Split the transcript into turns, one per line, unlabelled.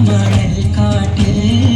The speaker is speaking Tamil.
மணல் காட்டில்